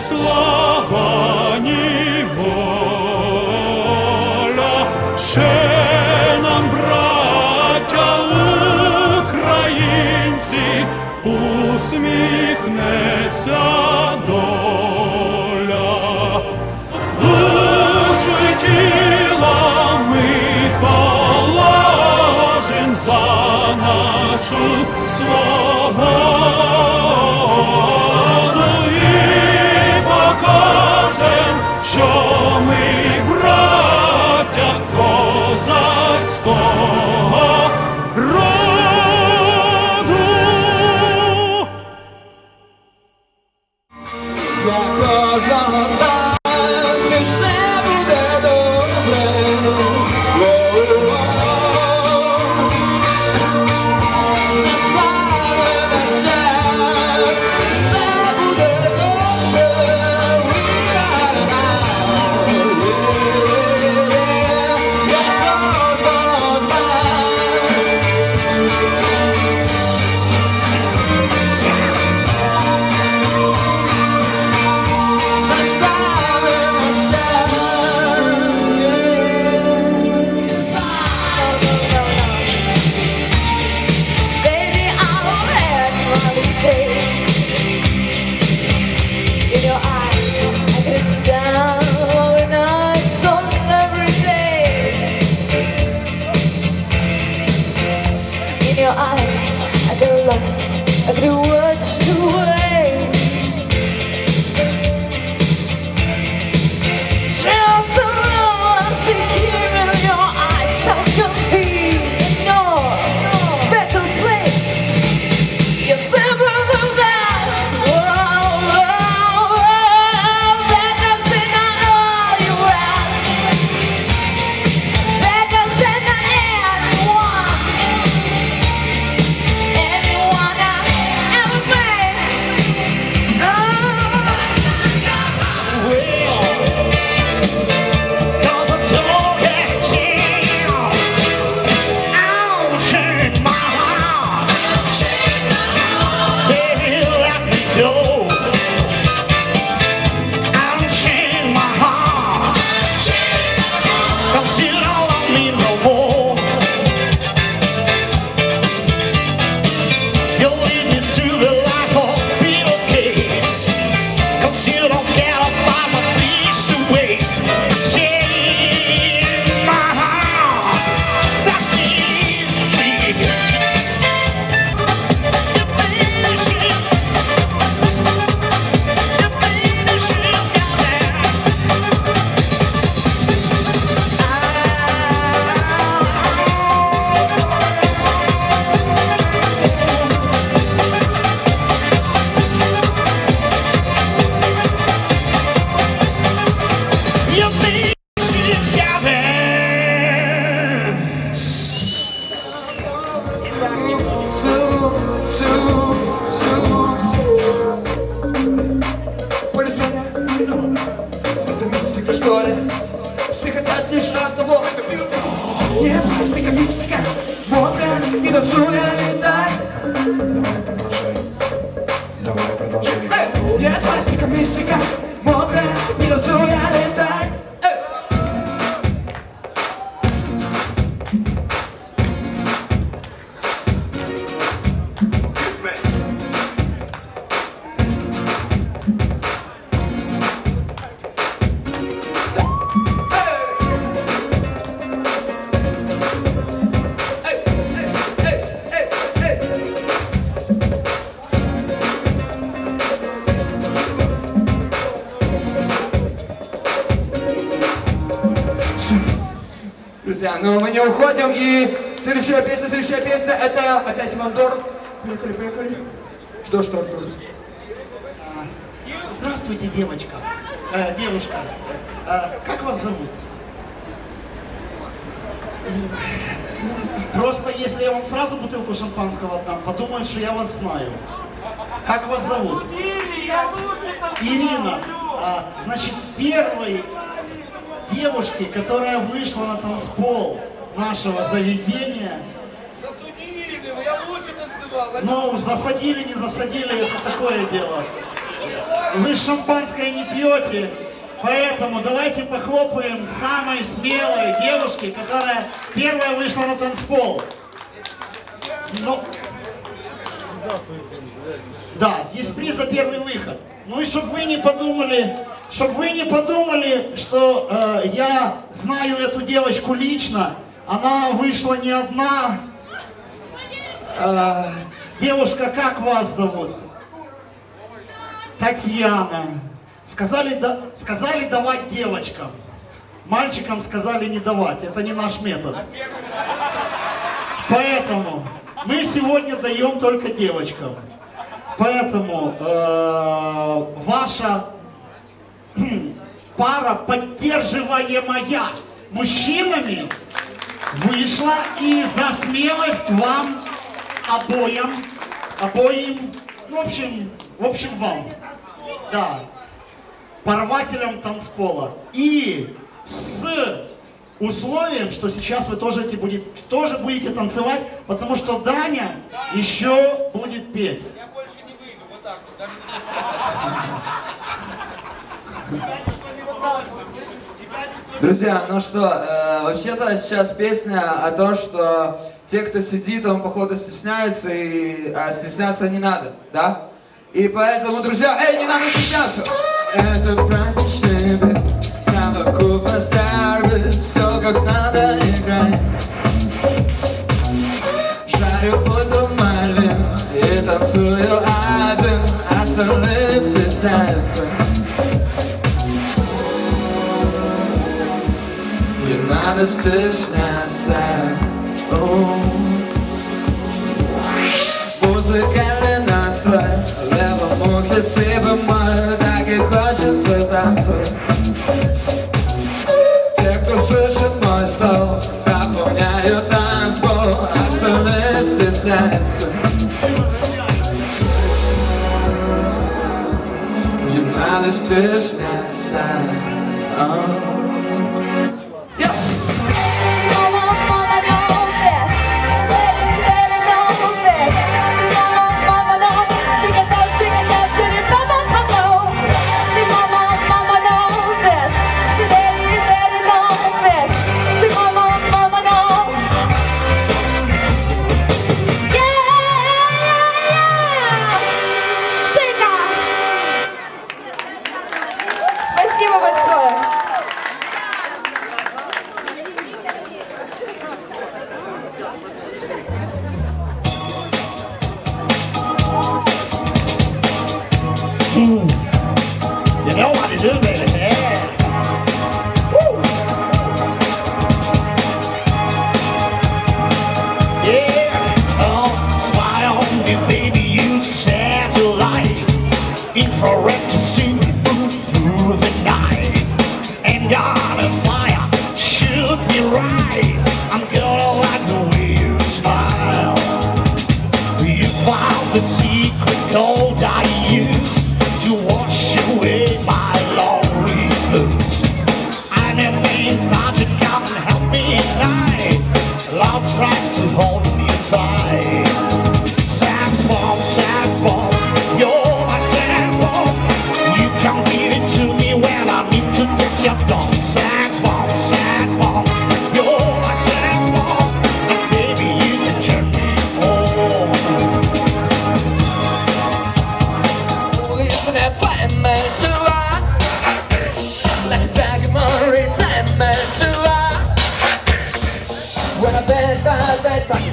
слава, ні воля. Ще нам, браття українці, усміхнеться доля, душу і тіла ми положим за нашу свободу. through не уходим. И следующая песня, следующая песня, это опять Вандор. Поехали, поехали. Что что? там? Здравствуйте, девочка. Э, девушка. Э, как вас зовут? Просто если я вам сразу бутылку шампанского отдам, подумают, что я вас знаю. Как вас зовут? Ирина. А, значит, первой девушке, которая вышла на танцпол, нашего заведения. Засудили, бы, я лучше танцевал. А? Ну, засадили, не засадили, это такое дело. Вы шампанское не пьете, поэтому давайте похлопаем самой смелой девушке, которая первая вышла на танцпол. Но... Да, здесь приз за первый выход. Ну и чтобы вы не подумали, чтобы вы не подумали, что э, я знаю эту девочку лично, она вышла не одна. Э, девушка, как вас зовут? Татьяна. Сказали, да, сказали давать девочкам. Мальчикам сказали не давать. Это не наш метод. Поэтому мы сегодня даем только девочкам. Поэтому э, ваша кхм, пара, поддерживаемая мужчинами, вышла и за смелость вам обоим, обоим, ну, в общем, в общем вам, да, порвателям танцпола. И с условием, что сейчас вы тоже, эти будет, тоже будете танцевать, потому что Даня еще будет петь. Друзья, ну что, э, вообще-то сейчас песня о том, что те, кто сидит, он походу стесняется, и а стесняться не надо, да? И поэтому, друзья, эй, не надо стесняться! Это праздничный надо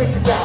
think you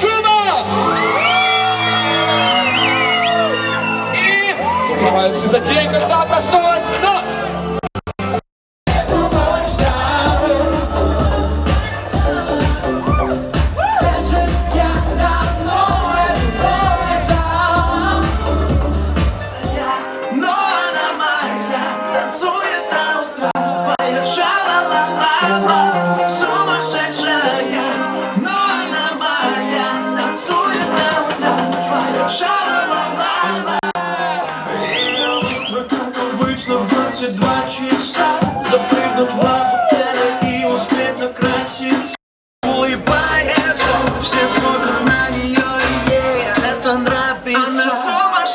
шума! И всю за день, когда проснулась że sama